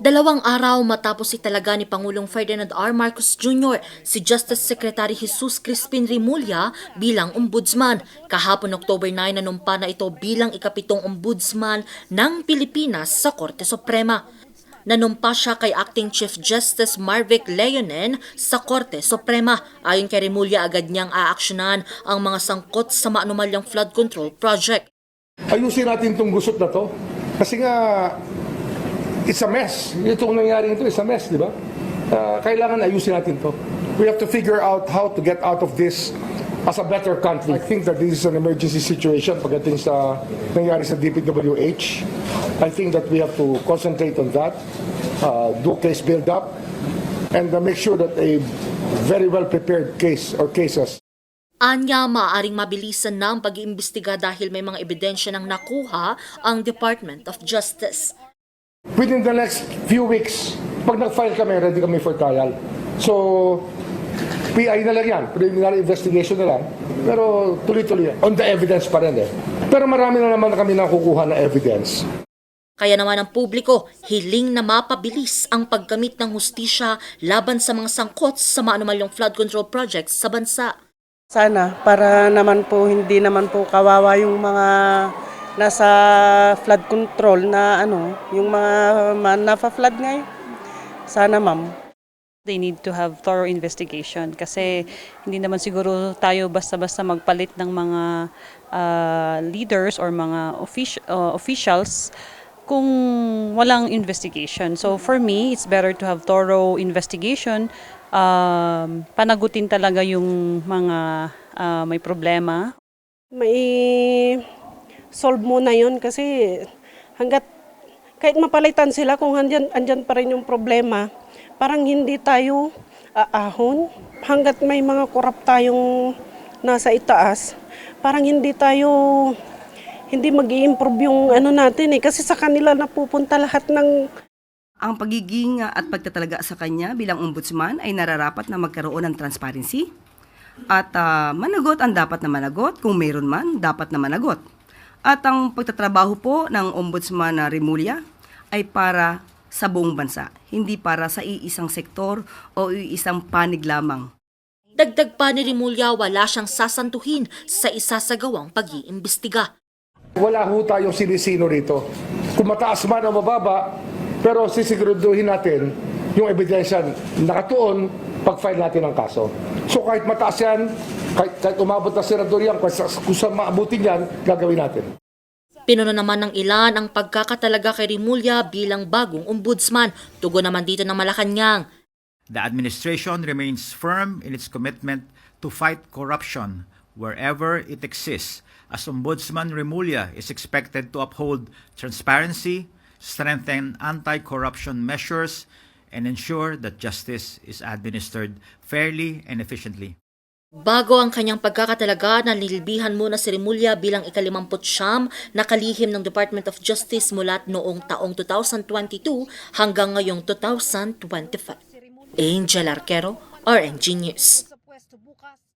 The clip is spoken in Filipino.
Dalawang araw matapos italaga ni Pangulong Ferdinand R. Marcos Jr. si Justice Secretary Jesus Crispin Rimulya bilang ombudsman. Kahapon October 9 nanumpa na ito bilang ikapitong ombudsman ng Pilipinas sa Korte Suprema. Nanumpa siya kay Acting Chief Justice Marvic Leonen sa Korte Suprema. Ayon kay Rimulya, agad niyang aaksyonan ang mga sangkot sa maanumalyang flood control project. ayusin natin itong gusot na to. Kasi nga, it's a mess. Itong nangyari ito, it's a mess, di ba? Ah, kailangan ayusin natin to. We have to figure out how to get out of this as a better country. I think that this is an emergency situation pagdating sa nangyari sa DPWH. I think that we have to concentrate on that, uh, do case build-up, and uh, make sure that a very well-prepared case or cases Anya, maaaring mabilisan na ang pag-iimbestiga dahil may mga ebidensya ng nakuha ang Department of Justice. Within the next few weeks, pag nag-file kami, ready kami for trial. So, PI na lang yan, preliminary investigation na lang. Pero tuloy-tuloy yan. On the evidence pa rin eh. Pero marami na naman kami nakukuha na evidence. Kaya naman ang publiko, hiling na mapabilis ang paggamit ng hustisya laban sa mga sangkot sa maanumalyong flood control projects sa bansa. Sana, para naman po hindi naman po kawawa yung mga nasa flood control na ano, yung mga, nafa-flood ngayon. Sana ma'am. They need to have thorough investigation kasi hindi naman siguro tayo basta-basta magpalit ng mga ah, leaders or mga offici- uh, officials kung walang investigation. So for me, it's better to have thorough investigation. Um, panagutin talaga yung mga ah, may problema May solve muna yun kasi hanggat kahit mapalitan sila kung andyan, andyan pa rin yung problema, parang hindi tayo aahon. Hanggat may mga korap tayong nasa itaas, parang hindi tayo hindi mag improve yung ano natin eh. Kasi sa kanila napupunta lahat ng Ang pagiging uh, at pagtatalaga sa kanya bilang ombudsman ay nararapat na magkaroon ng transparency at ah, managot ang dapat na managot, kung mayroon man, dapat na managot. At ang pagtatrabaho po ng ombudsman na Rimulya ay para sa buong bansa, hindi para sa iisang sektor o iisang panig lamang. Dagdag pa ni Rimulya, wala siyang sasantuhin sa isasagawang pag-iimbestiga. Wala ho tayong sinisino rito. Kung mataas man o mababa, pero sisiguraduhin natin yung ebidensya nakatuon pag-file natin ang kaso. So kahit mataas yan, kahit, kahit umabot na senador yan, kung kung sa maabutin yan, gagawin natin. Pinuno naman ng ilan ang pagkakatalaga kay Rimulya bilang bagong ombudsman. Tugon naman dito ng Malacanang. The administration remains firm in its commitment to fight corruption wherever it exists, as Ombudsman Remulla is expected to uphold transparency, strengthen anti-corruption measures, and ensure that justice is administered fairly and efficiently. Bago ang kanyang pagkakatalaga, nalilbihan muna si Rimulya bilang ikalimamput siyam na kalihim ng Department of Justice mula noong taong 2022 hanggang ngayong 2025. Angel Arquero, RNG News.